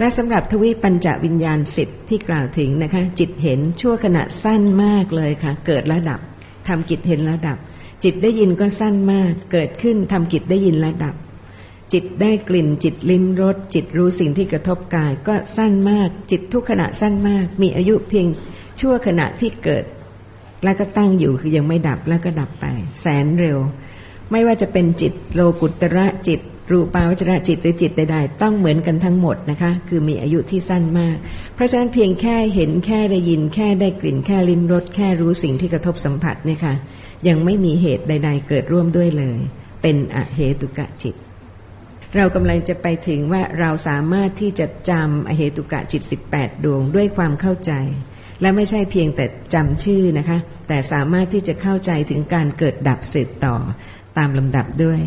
และสำหรับทวิปัญจวิญญาณสิทธิ์ที่กล่าวถึงนะคะ จิตเห็นชั่วขณะสั้นมากเลยค่ะ เกิดระดับทำกิจเห็นระดับ จิตได้ยินก็สั้นมาก เกิดขึ้นทำกิจได้ยินระดับ จิตได้กลิ่น จิตลิ้มรสจิตรู้สิ่งที่กระทบกายก็สั้นมาก จิตทุกขณะสั้นมาก มีอายุเพียงชั่วขณะที่เกิด แล้วก็ตั้งอยู่คือยังไม่ดับแล้วก็ดับไป แสนเร็ว ไม่ว่าจะเป็นจิตโลกุตระจิต รูปาวจระจิตหรือจิตใดๆต้องเหมือนกันทั้งหมดนะคะ คือมีอายุที่สั้นมาก เพราะฉะนั้นเพียงแค่เห็นแค่ได้ยิน แค่ได้กลิ่นแค่ลิ้มรสแค่รู้สิ่งที่กระทบสัมผัสเนี่ยค่ะ ยังไม่มีเหตุใด ๆ เกิดร่วมด้วยเลย เป็นอเหตุกะจิต เรากำลังจะไปถึงว่าเราสามารถที่จะจำอเหตุกะจิต 18 ดวงด้วยความเข้าใจและไม่ใช่เพียงแต่จำชื่อนะคะ แต่สามารถที่จะเข้าใจถึงการเกิดดับสืบต่อ ตามลำดับด้วย